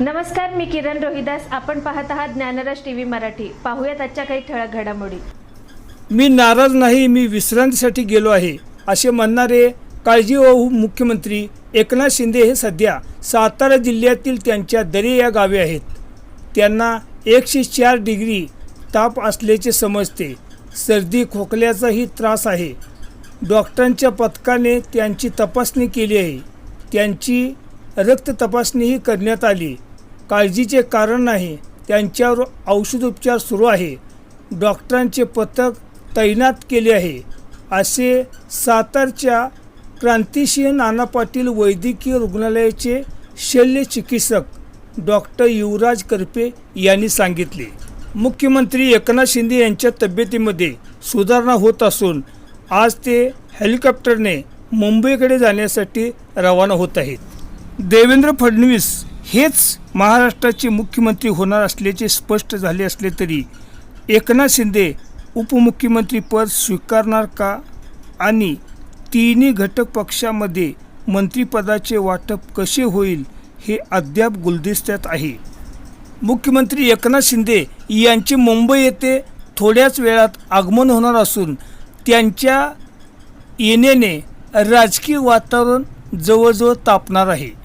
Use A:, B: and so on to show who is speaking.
A: नमस्कार मी किरण रोहिदास. आपण पाहत आहात ज्ञानराज टी व्ही मराठी. पाहूयात आजच्या काही ठळक घडामोडी.
B: मी नाराज नाही मी विश्रांतीसाठी गेलो आहे असे म्हणणारे काळजी मुख्यमंत्री एकनाथ शिंदे हे सध्या सातारा जिल्ह्यातील त्यांच्या दरे या गावे आहेत. त्यांना एकशे चार डिग्री ताप असल्याचे समजते. सर्दी खोकल्याचाही त्रास आहे. डॉक्टरांच्या पथकाने त्यांची तपासणी केली आहे. त्यांची रक्त तपासणीही करण्यात आली. काळजीचे कारण नाही त्यांच्यावर औषधोपचार सुरू आहे. डॉक्टरांचे पथक तैनात केले आहे. असे सातारच्या क्रांतिसिंह नाना पाटील वैद्यकीय रुग्णालयाचे शल्य चिकित्सक डॉक्टर युवराज करपे यांनी सांगितले. मुख्यमंत्री एकनाथ शिंदे यांच्या तब्येतीमध्ये सुधारणा होत असून आज ते हेलिकॉप्टरने मुंबईकडे जाण्यासाठी रवाना होत आहेत. देवेंद्र फडणवीस हेच महाराष्ट्राचे मुख्यमंत्री होणार असल्याचे स्पष्ट झाले असले तरी एकनाथ शिंदे उपमुख्यमंत्रीपद स्वीकारणार का? आणि तिन्ही घटक पक्षामध्ये मंत्रिपदाचे वाटप कसे होईल हे अद्याप गुलदिस्त्यात आहे. मुख्यमंत्री एकनाथ शिंदे यांचे मुंबई येथे थोड्याच वेळात आगमन होणार असून त्यांच्या येण्याने राजकीय वातावरण जवळजवळ तापणार आहे.